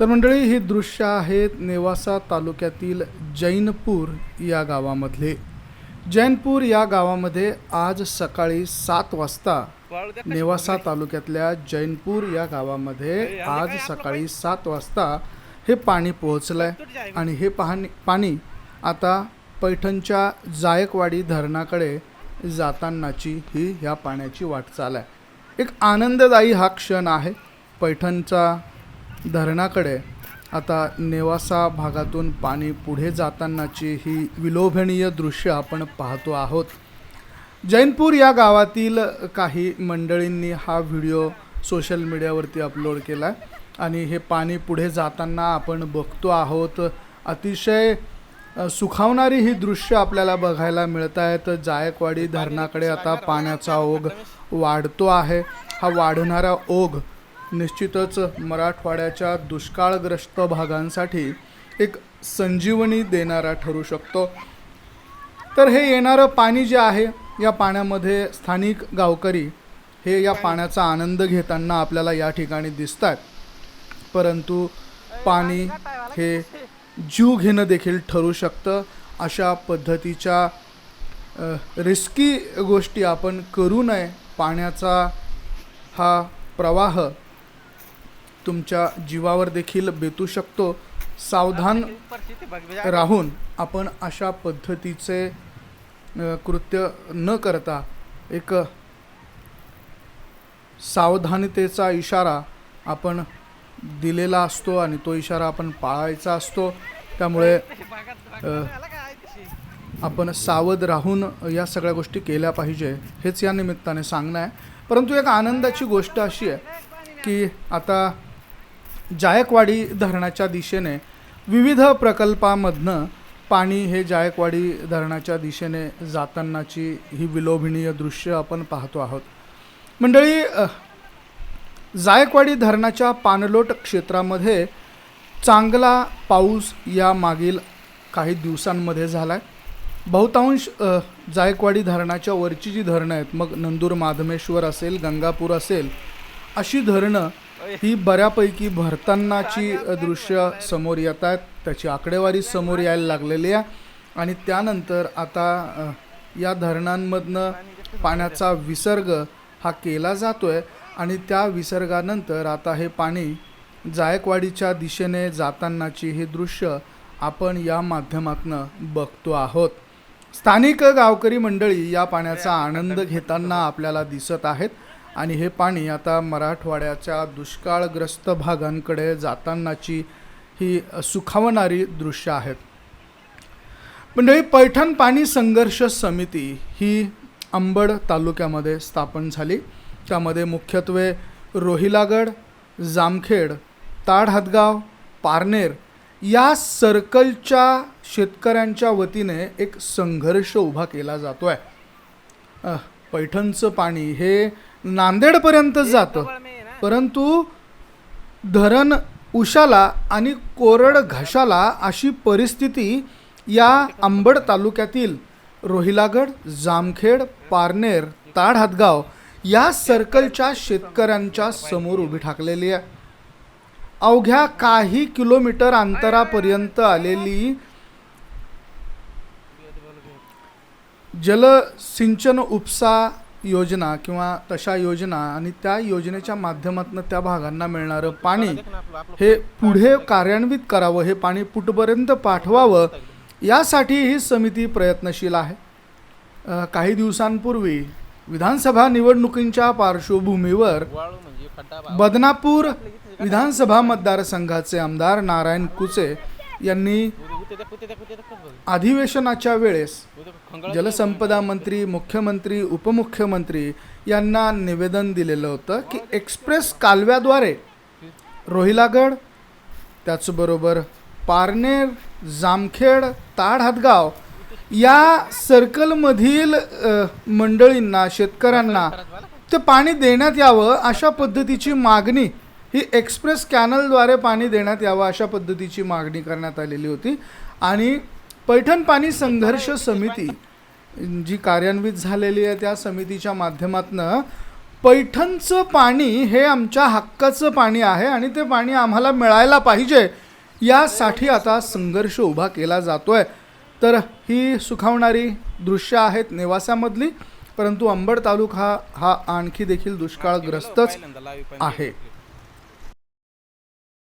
तर मंडळी ही दृश्य आहेत नेवासा तालुक्यातील जैनपूर या गावामधले. जैनपूर या गावामध्ये आज सकाळी सात वाजता नेवासा तालुक्यातल्या जैनपूर या गावामध्ये आज सकाळी सात वाजता हे पाणी पोहोचलं आहे आणि हे पाहणी पाणी आता पैठणच्या जायकवाडी धरणाकडे जातानाची ही ह्या पाण्याची वाटचाल आहे एक आनंददायी हा क्षण आहे. पैठणचा धरणाकडे. आता नेवासा भागातून पाणी पुढे जातानाची ही विलोभनीय दृश्य आपण पाहतो आहोत. जैनपूर या गावातील काही मंडळींनी हा व्हिडिओ सोशल मीडियावरती अपलोड केला आहे आणि हे पाणी पुढे जाताना आपण बघतो आहोत. अतिशय सुखावणारी ही दृश्य आपल्याला बघायला मिळत आहेत. जायकवाडी धरणाकडे आता पाण्याचा ओघ वाढतो आहे. हा वाढणारा ओघ निश्चितच मराठवाड्याच्या दुष्काळग्रस्त भागांसाठी एक संजीवनी देणारा ठरू शकतो. तर हे येणारं पाणी जे आहे या पाण्यामध्ये स्थानिक गावकरी हे या पाण्याचा आनंद घेताना आपल्याला या ठिकाणी दिसतात. परंतु पाणी हे जीव घेणं देखील ठरू शकतं. अशा पद्धतीच्या रिस्की गोष्टी आपण करू नये. पाण्याचा हा प्रवाह तुमच्या जीवावर देखील बेतू शकतो. सावधान राहून आपण अशा पद्धतीचे कृत्य न करता एक सावधानतेचा इशारा आपण दिलेला असतो आणि तो इशारा आपण पाळायचा असतो. त्यामुळे आपण सावध राहून या सगळ्या गोष्टी केल्या पाहिजे हेच या निमित्ताने सांगणं आहे. परंतु एक आनंदाची गोष्ट अशी आहे की आता जायकवाडी धरणाच्या दिशेने विविध प्रकल्पामधनं पाणी हे जायकवाडी धरणाच्या दिशेने जातानाची ही विलोभनीय दृश्य आपण पाहतो आहोत. मंडळी जायकवाडी धरणाच्या पाणलोट क्षेत्रामध्ये चांगला पाऊस या मागील काही दिवसांमध्ये झाला आहे बहुतांश जायकवाडी धरणाच्या वरची जी धरणं आहेत मग नंदूर माधमेश्वर असेल गंगापूर असेल अशी धरणं ही बऱ्यापैकी भरतानाची दृश्य समोर येत आहेत त्याची आकडेवारी समोर यायला लागलेली आहे. आणि त्यानंतर आता या धरणांमधनं पाण्याचा विसर्ग हा केला जातो आहे आणि त्या विसर्गानंतर आता हे पाणी जायकवाडीच्या दिशेने जातानाची हे दृश्य आपण या माध्यमातनं बघतो आहोत. स्थानिक गावकरी मंडळी या पाण्याचा आनंद घेताना आपल्याला दिसत आहेत. आणि हे पाणी आता मराठवाड्याच्या दुष्काळग्रस्त भागांकडे जातानाची ही सुखावणारी दृश्य आहेत. मंडळी पैठण पाणी संघर्ष समिती ही अंबड तालुक्यामध्ये स्थापन झाली. त्यामध्ये मुख्यत्वे रोहिलागड जामखेड ताड हदगाव पारनेर या सर्कलच्या शेतकऱ्यांच्या वतीने एक संघर्ष उभा केला जातो आहे पैठणचं पाणी हे नांदेडपर्यंत जातं. परंतु धरण उशाला आणि कोरड घशाला अशी परिस्थिती या अंबड तालुक्यातील रोहिलागड जामखेड पारनेर ताड हदगाव या सर्कलच्या शेतकऱ्यांच्या समोर उभी ठाकलेली आहे. अवघ्या काही किलोमीटर अंतरापर्यंत आलेली जलसिंचन उपसा योजना किंवा तशा योजना आणि त्या योजनेच्या माध्यमातून त्या भागांना मिळणारं पाणी हे पुढे कार्यान्वित करावं हे पाणी पुटपर्यंत पाठवावं यासाठी ही समिती प्रयत्नशील आहे. काही दिवसांपूर्वी विधानसभा निवडणुकींच्या पार्श्वभूमीवर बदनापूर विधानसभा मतदारसंघाचे आमदार नारायण कुचे यांनी अधिवेशनाच्या वेळेस जलसंपदा मंत्री मुख्यमंत्री उपमुख्यमंत्री यांना निवेदन दिलेलं होतं की एक्सप्रेस कालव्याद्वारे रोहिलागड त्याचबरोबर पारनेर जामखेड ताड हातगाव या सर्कलमधील मंडळींना शेतकऱ्यांना ते पाणी देण्यात यावं अशा पद्धतीची मागणी ही एक्सप्रेस कॅनलद्वारे पाणी देण्यात यावं अशा पद्धतीची मागणी करण्यात आलेली होती. आणि पैठण पाणी संघर्ष समिती जी कार्यान्वित झालेली आहे त्या समितीच्या माध्यमातनं पैठणचं पाणी हे आमच्या हक्काचं पाणी आहे आणि ते पाणी आम्हाला मिळायला पाहिजे यासाठी आता संघर्ष उभा केला जातो आहे तर ही सुखावणारी दृश्य आहेत नेवासामधली परंतु अंबड तालुका हा आणखी देखील दुष्काळग्रस्तच आहे.